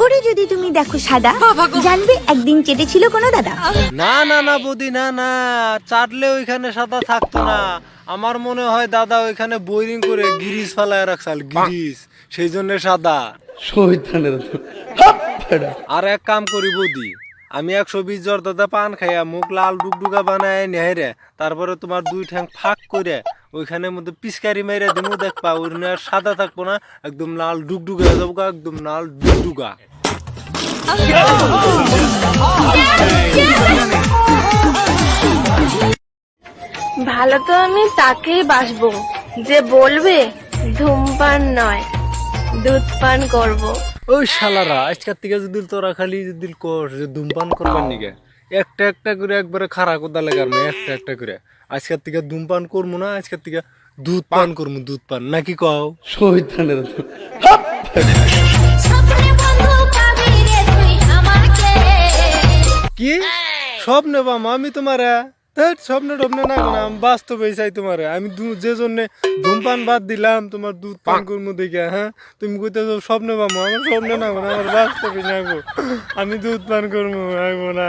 করে যদি তুমি দেখো সাদা জানবে একদিন চেটেছিল কোনো দাদা। না না না বৌদি না না চাটলে ওইখানে সাদা থাকতো না। আমার মনে হয় দাদা ওইখানে বোরিং করে গিরিস ফালায় রাখছাল গিরিস সেই জন্য সাদা। আর এক কাম করি বৌদি আমি একশো বিশ জ্বর দাদা পান খাইয়া মুখ লাল ডুকডুকা বানায় নেয় রে তারপরে তোমার দুই ঠ্যাং ফাঁক করে ওইখানের মধ্যে পিচকারি মেরে দিমু দেখবা ওই আর সাদা থাকব না একদম লাল ডুকডুকা হয়ে যাব একদম লাল ডুকডুকা ভালো তো আমি তাকেই বাসবো যে বলবে ধূমপান নয় দুধ পান করব। ওই শালারা আজকের থেকে যদি তোরা খালি যদি কর যে ধূমপান করবার নিকে? একটা একটা করে একবারে খারা কোদা লাগার না একটা একটা করে। আজকের থেকে ধূমপান করব না আজকের থেকে দুধ পান করব দুধ পান। নাকি কও? শহীদানের কি? স্বপ্ন বাম আমি তোমার। স্বপ্ন টপ্ন না কোনো আমি বাস্তবে চাই তোমার। আমি দু- যে জন্য ধূমপান বাদ দিলাম তোমার দুধ পান করব দেখে হ্যাঁ? তুমি কইতেছো স্বপ্ন পাবো আমার স্বপ্ন না গো, আমার বাস্তবে না গো। আমি দুধ পান করব না।